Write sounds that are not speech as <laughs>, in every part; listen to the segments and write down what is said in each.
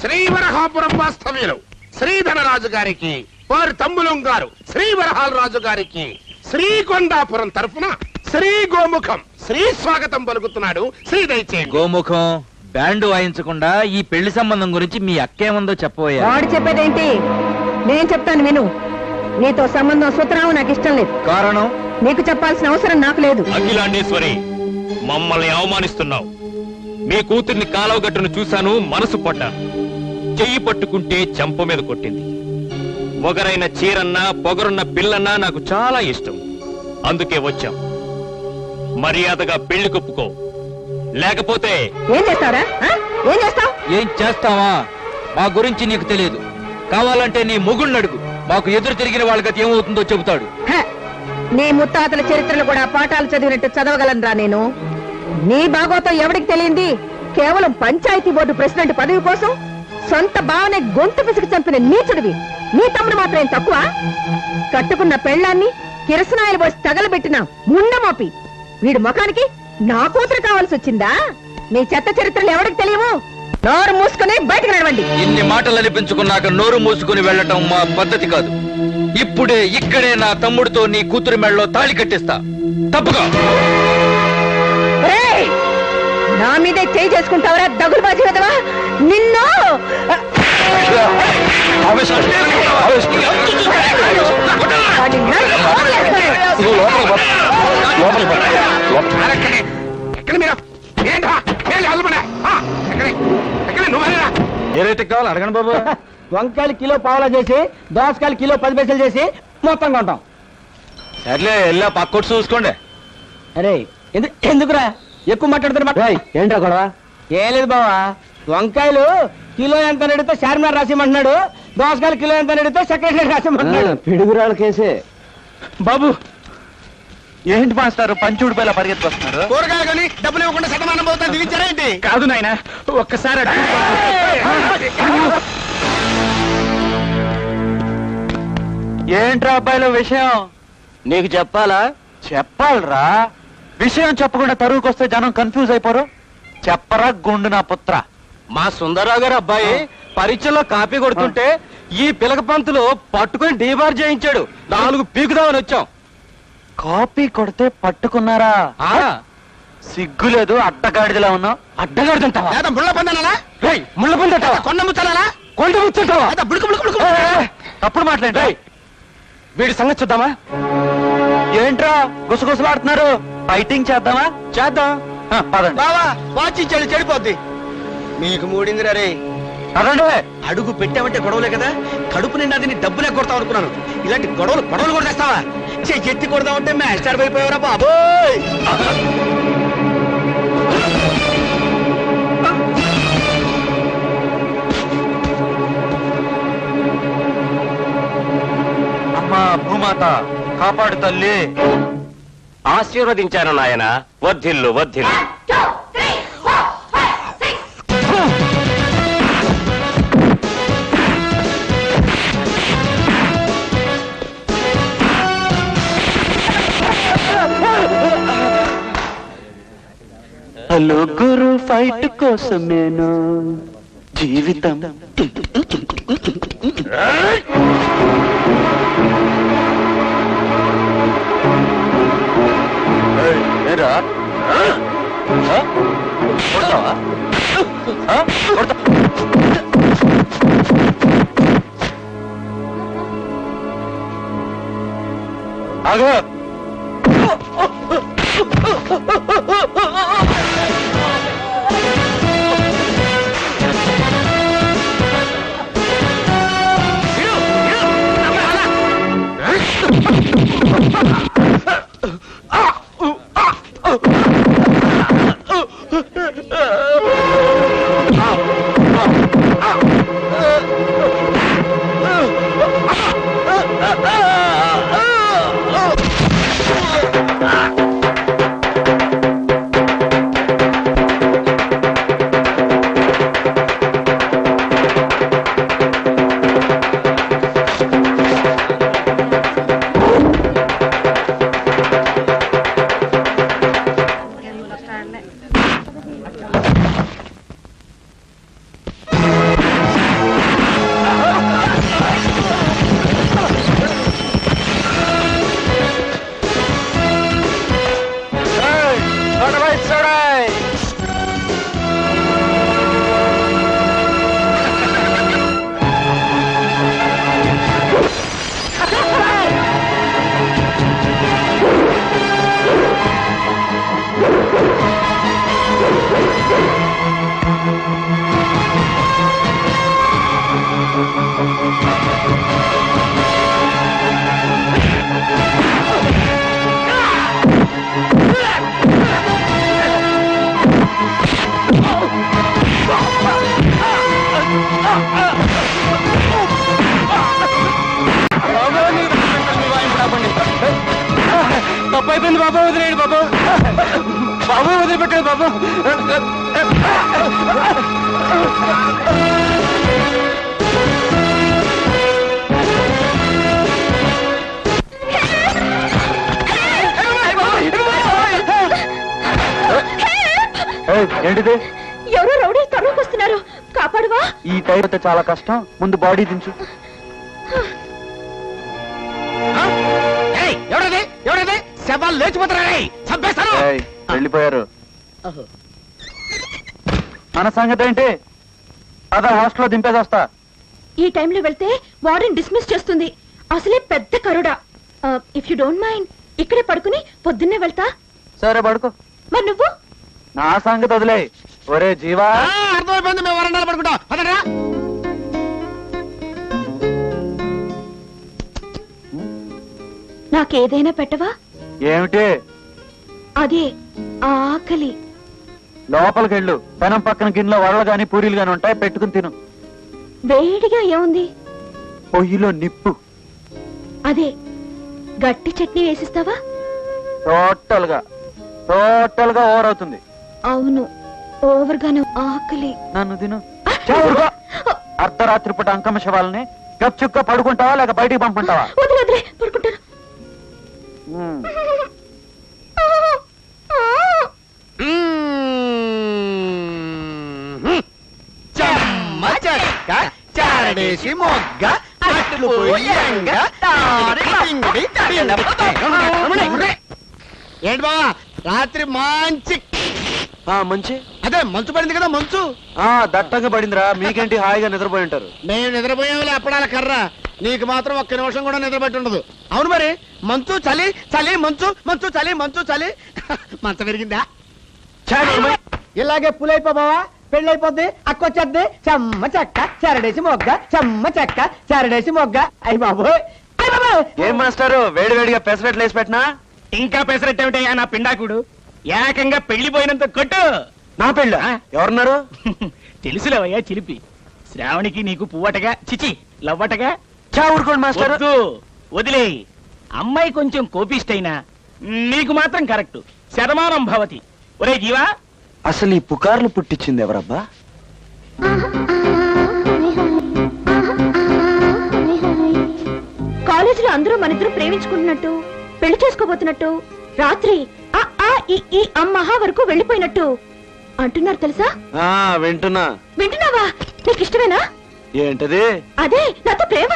శ్రీవరహాపురం వాస్తవ్యులు. శ్రీధనరాజు గారికి వారి తమ్ములం గారు శ్రీవరహాల రాజు గారికి శ్రీకొండాపురం తరఫున శ్రీ గోముఖం శ్రీ స్వాగతం పలుకుతున్నాడు శ్రీ దయచేయండి గోముఖం బ్యాండ్ వాయించకుండా ఈ పెళ్ళి సంబంధం గురించి మీ అక్కేముందో చెప్పబోయా వాడు చెప్పేదేంటి? నేను చెప్తాను విను. నీతో సంబంధం సూత్రావు నాకు ఇష్టం లేదు. కారణం? నీకు చెప్పాల్సిన అవసరం నాకు లేదు. అఖిలాండేశ్వరి మమ్మల్ని అవమానిస్తున్నావు. మీ కూతుర్ని కాలవగట్టును చూశాను మనసు పడ్డాను. చెయ్యి పట్టుకుంటే చెంప మీద కొట్టింది. పొగరైన చీరన్నా పొగరున్న పిల్లన్నా నాకు చాలా ఇష్టం. అందుకే వచ్చాం. మర్యాదగా పెళ్ళి కొప్పుకో. లేకపోతే ఏం చేస్తావురా? ఆ? ఏం చేస్తావు? ఏం చేస్తావా? మా గురించి నీకు తెలియదు. కావాలంటే నీ మొగుడిని అడుగు. మాకు ఎదురు తిరిగిన వాళ్ళ గతి ఏమవుతుందో చెబుతాడు. నీ ముత్తాతల చరిత్రలు కూడా పాఠాలు చదివినట్టు చదవగలనురా నేను. నీ భాగవతం ఎవడికి తెలియంది? కేవలం పంచాయతీ బోర్డు ప్రెసిడెంట్ పదవి కోసం? సొంత భావనే గొంతు పిసికి చంపిన నీచుడివి నీ తమ్ముడు మాత్రం తక్కువ? కట్టుకున్న పెళ్ళాన్ని కిరసనాయలు పోసి తగలబెట్టిన ముండమోపి వీడి ముఖానికి నా కూతురు కావాల్సి వచ్చిందా? నీ చెత్త చరిత్రలు ఎవడికి తెలియవు నోరు మూసుకుని బయటకు నడవండి. ఇన్ని మాటలు అనిపించుకున్నాక నోరు మూసుకుని వెళ్ళటం మా పద్ధతి కాదు. ఇప్పుడే ఇక్కడే నా తమ్ముడితో నీ కూతురి మెడలో తాళి కట్టిస్తా. తప్పుగా! నా మీదే చేయి చేసుకుంటావరా దగులు బాజీ కదవా నిన్ను? కావాలి అడగండి బాబు. వంకాయలు కిలో పావులా చేసి దోసకాయలు కిలో పది పైసలు చేసి మొత్తం కొంటాం. సర్లే వెళ్ళా పక్కొట్టు చూసుకోండి. అరే ఎందు- ఎందుకురా? ఎక్కువ మాట్లాడుతున్నా ఏంట్రా గొడవ? ఏం లేదు బావా. వంకాయలు కిలో ఎంత నడితే చార్మినార్ రాసిమంటున్నాడు దోసకాయలు కిలో ఎంత నడితే సెక్రటరీ రాసిమంటున్నాడు. పిడుగురాళ్ళ కేసే. బాబు ఏంటి మాస్టారు పంచుడు పైల పరిగెత్తుకొస్తున్నారు? కూరగాయలు కొని డబ్బులు ఇవ్వకుండా శతమానం పోతా దిగించారేంటి కాదు నాయన ఒక్కసారి ఏంట్రా అబ్బాయిల విషయం? నీకు చెప్పాలా? చెప్పాలరా. విషయం చెప్పకుండా తరువుకొస్తే జనం కన్ఫ్యూజ్ అయిపోరు. చెప్పరా గుండు నా పుత్ర. మా సుందరరావు గారు అబ్బాయి పరీక్షలో కాపీ కొడుతుంటే ఈ పిలక పంతులు పట్టుకుని డీబార్ చేయించాడు. నాలుగు పీకుదామని వచ్చాం. కాపీ కొడితే పట్టుకున్నారా? సిగ్గులేదు అడ్డగాడిదలా ఉన్నావు. అడ్డగాడిదంటావా? లేదా ముళ్ళ పందనాలా? ముళ్ళ పందంటావా? కొండ కొండ ముచ్చంటావా లేదా బుడుకు బుడుకు బుడుకు. తప్పుడు మాట్లాడి. వీడి సంగతి చూద్దామా? ఏంట్రా గుసగుసలాడుతున్నారు? ఫైటింగ్ చేద్దామా? చేద్దాం. ఆ, పదండి. బావా వాచ్ చెడిపోద్ది. మీకు మూడిందిరా రే పదండి అడుగు పెట్టామంటే గొడవలే కదా? కడుపు నిండా నీ డబ్బులే కొడతాం అనుకున్నాను ఇలాంటి గొడవలు గొడవలు కూడా తెస్తావా చెయ్యి కొడదామంటే మాస్టర్ అయిపోయావరా బాబోయ్. అమ్మా భూమాత కాపాడు తల్లి. ఆశీర్వదించాను నాయన. వర్ధిల్లు వర్ధిల్లు. నలుగురు ఫైట్ కోసమేను జీవితం ఏరా Ha ha ha! బాబు వదిలేయండి బాబు. బాబు వదిలిపెట్టాడు బాబు. ఏంటిది? ఎవరో రౌడీ తరువుకు వస్తున్నారు. కాపాడువా? ఈ టైం అయితే చాలా కష్టం. ముందు బాడీ దించు. శవాలు లేచిపోతారా చంపేస్తాను ఏయ్, వెళ్ళిపోయారు. మన సంగతి ఏంటి? అదా హాస్టల్లో దింపేసి వస్తా ఈ టైంలో వెళ్తే వార్డెన్ డిస్మిస్ చేస్తుంది. అసలే పెద్ద కరుడా. ఇఫ్ యు డోంట్ మైండ్ ఇక్కడే పడుకుని పొద్దున్నే వెళ్తా. సరే పడుకో. మరి నువ్వు? నా సంగతి వదిలే. ఒరే జీవా. అర్థమైపోయింది మేము వరండాలు పడుకుంటాం. పదరా నాకేదైనా పెట్టవా? ఏమిటి? అదే ఆకలి. లోపలికి వెళ్ళు పెనం పక్కన గిన్నెలో వడలు గాని పూరీలు గాని ఉంటాయి పెట్టుకుని తిను. వేడిగా ఏముంది? పొయ్యిలో నిప్పు. అదే గట్టి చట్నీ వేసిస్తావా? టోటల్గా టోటల్గా ఓవర్ అవుతుంది. అవును ఓవర్గాను ఆకలి. నన్ను తిను. అర్ధరాత్రి పూట అంకమ శవాలని గప్చుక్క పడుకుంటావా లేక బయటికి పంపుకుంటావా? వదిలే వదిలే పడుకుంటాను. చారడేసి మొగ్గ అట్లు పోయంగ. ఏంటి బావా రాత్రి మంచి. మంచి అదే మంచు పడింది కదా మంచు ఆ దట్టంగా పడిందిరా. మీకేంటి హాయిగా నిద్రపోయి ఉంటారు? మేము నిద్రపోయాములే అప్పడాల కర్ర. నీకు మాత్రం ఒక్క నిమిషం కూడా నిద్రపట్టి ఉండదు అవును మరి. మంచు చలి చలి మంచు మంచు చలి మంచు చలి. మంచం పెరిగిందా? ఇలాగే పులైపో బావా పెళ్ళైపోద్ది అక్కొచ్చేద్ది. చెమ్మ చెక్క చెరడేసి మొగ్గ చెమ్మ చెక్క చెరడేసి మొగ్గ. అయ్యి బాబోయ్. ఏం మాస్టారు? వేడి వేడిగా పెసరట్లు వేసి పెట్టినా? ఇంకా పెసరట్టేమిటయ్యా నా పిండాకుడు? ఏకంగా పెళ్ళిపోయినంత కొట్టు. నా పెళ్ళ? ఎవరున్నారు? <laughs> తెలుసులేవయ్యా చిలిపి. శ్రావణికి నీకు పువ్వటగా చిచి లవ్వటగా. చా ఊరుకోండి మాస్టర్. వదిలే. అమ్మాయి కొంచెం కోపిష్టైనా నీకు మాత్రం కరెక్ట్. శతమానం భవతి. ఒరే జీవా. అసలు ఈ పుకార్లు పుట్టించింది ఎవరబ్బా? కాలేజీలో అందరూ మన ఇద్దరు ప్రేమించుకుంటున్నట్టు పెళ్ళి చేసుకోబోతున్నట్టు రాత్రి ఆ ఆ ఈ ఈ అమ్మహా వరకు వెళ్ళిపోయినట్టు అంటున్నారు తెలుసా? ఆ వింటున్నా. వింటున్నావా? నీకు ఇష్టమేనా ఏంటది? అదే నాతో ప్రేమ.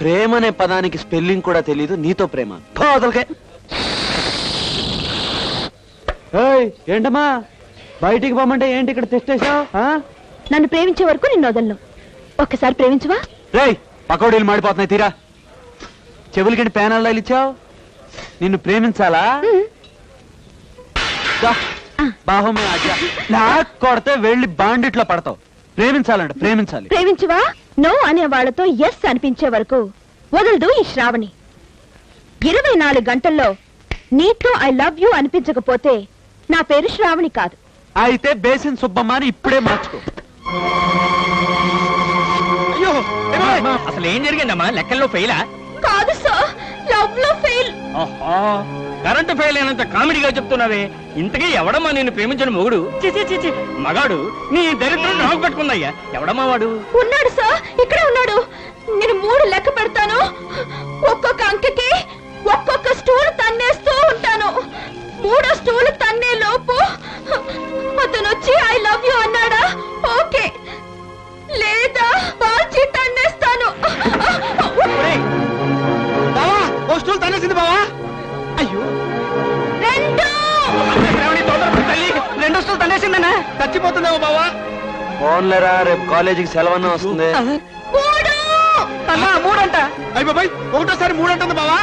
ప్రేమ అనే పదానికి స్పెల్లింగ్ కూడా తెలియదు నీతో ప్రేమ. పోదలకే ఏంటమ్మా? బయటికి పోమంటే ఏంటి ఇక్కడ తెచ్చేసావు నన్ను ప్రేమించే వరకు నిన్ను వదలను. ఒక్కసారి ప్రేమించవా? రేయ్ పకోడీలు మాడిపోతున్నాయి తీరా. చెవులకి పేనాలు ఇచ్చావు? నిన్ను ప్రేమించాలా? బాహుమే. నాకు కొడితే వెళ్ళి బాండిట్లో పడతావు. ప్రేమించాలంట ప్రేమించాలి. ప్రేమించవా? నో అనే వాళ్ళతో ఎస్ అనిపించే వరకు వదలదు ఈ శ్రావణి. ఇరవై నాలుగు గంటల్లో నీతో ఐ లవ్ యూ అనిపించకపోతే నా పేరు శ్రావణి కాదు. అయితే బేసిన్ సుబ్బమ్మ అని ఇప్పుడే మార్చుకో. అయ్యో అసలు ఏం జరిగిందమ్మా? లెక్కల్లో ఫెయిలా కాదు సార్ లవ్లో ఫెయిల్ ఓహో కరెంటు ఫెయిల్ అయినంత కామెడీగా చెప్తున్నావే. ఇంతకీ ఎవడమ్మా నేను ప్రేమించిన మొగుడు? చిచి చిచి మగాడు నీ దరిద్రం నాకు పట్టుకుందయ్యా ఎవడమ్మా వాడు? ఉన్నాడు సార్ ఇక్కడే ఉన్నాడు. నేను మూడు లెక్క పెడతాను. ఒక్కొక్క అంకెకి ఒక్కొక్క స్టూల్ తన్నేస్తూ ఉంటాను. మూడో స్టూల్ తన్నే లోపు అతను వచ్చి ఐ లవ్ యు అన్నాడా? ఓకే. లేదా బాల్చి తన్నేస్తాను. చచ్చిపోతుందేమో బావా. ఫోన్లేరా రేపు కాలేజీకి సెలవన్న వస్తుంది. మూడంట. అయ్యి బాబాయ్ ఒకటోసారి మూడంటుంది బావా.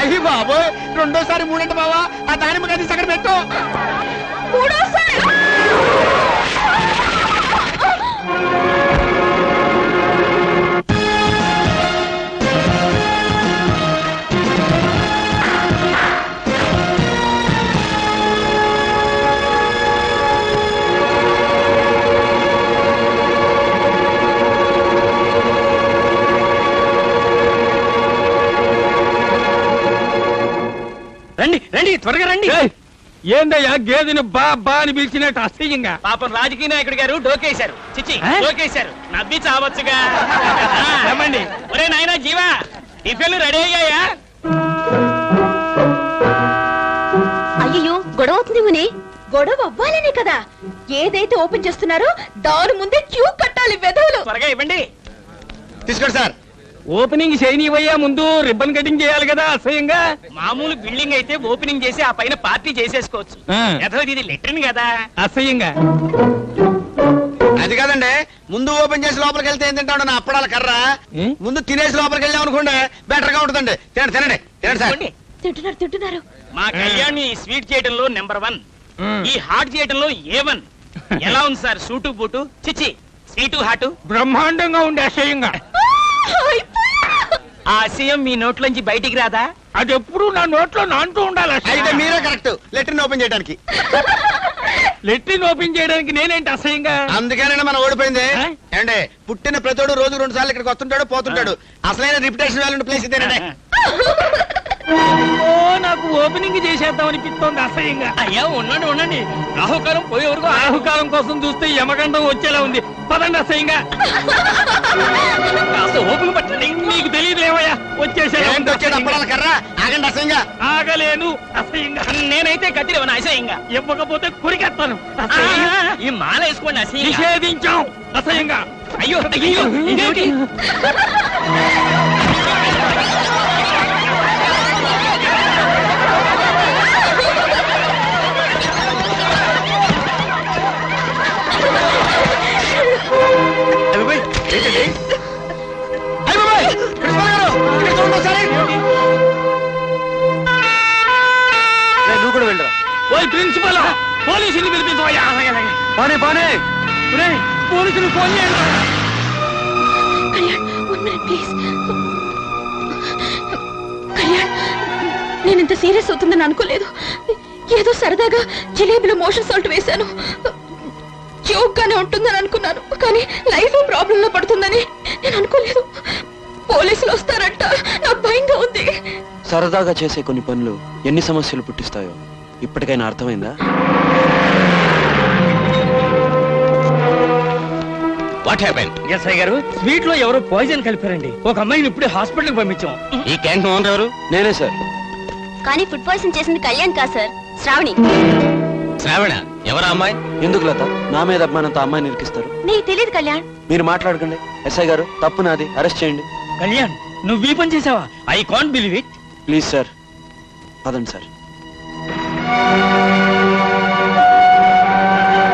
అయ్యి బాబోయ్ రెండోసారి మూడంట బావా. ఆ దానిమ్మ గది అక్కడ పెట్టు. రండి రండి త్వరగా రండి. ఏందయ్యా గేదెని బా బా అని పిలిచినట్టు అసహ్యంగా? పాపం రాజకీయ నాయకుడు గారు డోకేశారు. చిచ్చి? డోకేశారు. నవ్వి చావచ్చుగా. <laughs> రమ్మండి. ఒరే నాయనా జీవా టిఫిన్లు రెడీ అయ్యాయా? అయ్యో గొడవ అవుతుంది ముని. గొడవ అవ్వాలనే కదా. ఏదైతే ఓపెన్ చేస్తున్నారో దాని ముందే క్యూ కట్టాలి వెధవులు. త్వరగా ఇవ్వండి. తీసుకోండి సార్. ఓపెనింగ్ చేయనివయ్యా ముందు రిబ్బన్ కటింగ్ చేయాలి కదా అసహ్యంగా. మామూలు బిల్డింగ్ అయితే ఓపెనింగ్ చేసి ఆ పైన పార్టీ చేసేసుకోవచ్చు. యథావతి ఇది లెట్రిన్ కదా. అసహ్యంగా. అది కాదండి ముందు ఓపెన్ చేసి లోపలికి వెళ్తే ఏం తింటాడు నా అప్పడాల కర్ర? ముందు తినేసి లోపలికి వెళ్ళాం అనుకోండి బెటర్గా ఉంటుందండి. తినండి తినండి తినండి సార్. తింటున్నారు తింటున్నారు. మా కళ్యాణ్ స్వీట్ చేయడంలో నెంబర్ వన్. ఈ హాట్ చేయడంలో ఏ వన్ <laughs> ఎలా ఉంది సార్? Suit boot? చిచ్చి స్వీటు హాటు? బ్రహ్మాండంగా ఉండే అసహ్యంగా. <laughs> ఆ అసహ్యం మీ నోట్లోంచి బయటికి రాదా? అది ఎప్పుడు నా నోట్లో నాంటూ ఉండాలి అయితే. మీరే కరెక్ట్. లెటర్ని ఓపెన్ చేయడానికి. లెట్రిన్ ఓపెన్ చేయడానికి నేనేంటి అసహ్యంగా? అందుకేనండి మనం ఓడిపోయింది? ఏమండి పుట్టిన ప్రతోడు రోజు రెండు సార్లు ఇక్కడికి వస్తుంటాడు పోతుంటాడు. అసలైన రిపిటేషన్ వాల్యూ ప్లేస్ ఇదేనండి. ఓ నాకు ఓపెనింగ్ చేసేద్దాం అనిపిస్తోంది అసహ్యంగా. అయ్యా ఉండండి ఉండండి. రాహుకాలం పోయే వరకు రాహుకాలం కోసం చూస్తే యమగండం వచ్చేలా ఉంది. పదండి అసహ్యంగా. కాస్త ఓపిక పట్టండి. నీకు తెలియదులేవయ్యా. వచ్చేసా ఏంటి వచ్చేది అప్పడాల కర్ర? ఆగండి అసహ్యంగా. ఆగలేను అసహ్యంగా. నేనైతే కత్తిలేవని అసహ్యంగా. ఇవ్వకపోతే కురికెత్తాను. అసహ్యంగా. ఈ మాల వేసుకోండి అసహ్యంగా. నిషేధించాం. అసహ్యంగా. అయ్యో అయ్యో ఇదేంటి పానే పానే. పోలీసులు ఫోన్ చేయండి Kalyan one minute please. Kalyan నేను ఇంత సీరియస్ అవుతుందని అనుకోలేదు. ఏదో సరదాగా జిలేబీలో మోషన్ సాల్ట్ వేశాను. జోక్ గానే ఉంటుందని అనుకున్నాను. కానీ లైఫ్ ప్రాబ్లం లో పడుతుందని నేను అనుకోలేదు. పోలీసులు వస్తారంట. నాకు భయంగా ఉంది. సరదాగా చేసే కొన్ని పనులు ఎన్ని సమస్యలు పుట్టిస్తాయో ఇప్పటికైనా అర్థమైందా? వాట్ హ్యాపెన్ ఎస్ఐ గారు. స్వీట్లో ఎవరో పాయిజన్ కలిపారండి. ఒక అమ్మాయిని ఇప్పుడే హాస్పిటల్ పంపించాం. ఈ క్యాంటీన్ ఓనర్ ఎవరు? నేనే సార్ కానీ ఫుడ్ పాయిజన్ చేసింది కళ్యాణ్ కాదు సార్ శ్రావణి. శ్రావణ ఎవరా అమ్మాయి? ఎందుకు లత? నా మీద అభిమానంతో అమ్మాయిని నిరికిస్తారు నీకు తెలియదు కళ్యాణ్. మీరు మాట్లాడకండి. ఎస్ఐ గారు తప్పు నాది. అరెస్ట్ చేయండి. కళ్యాణ్ నువ్వు ఈ పని చేసావా? I can't believe it please sir పదండి సార్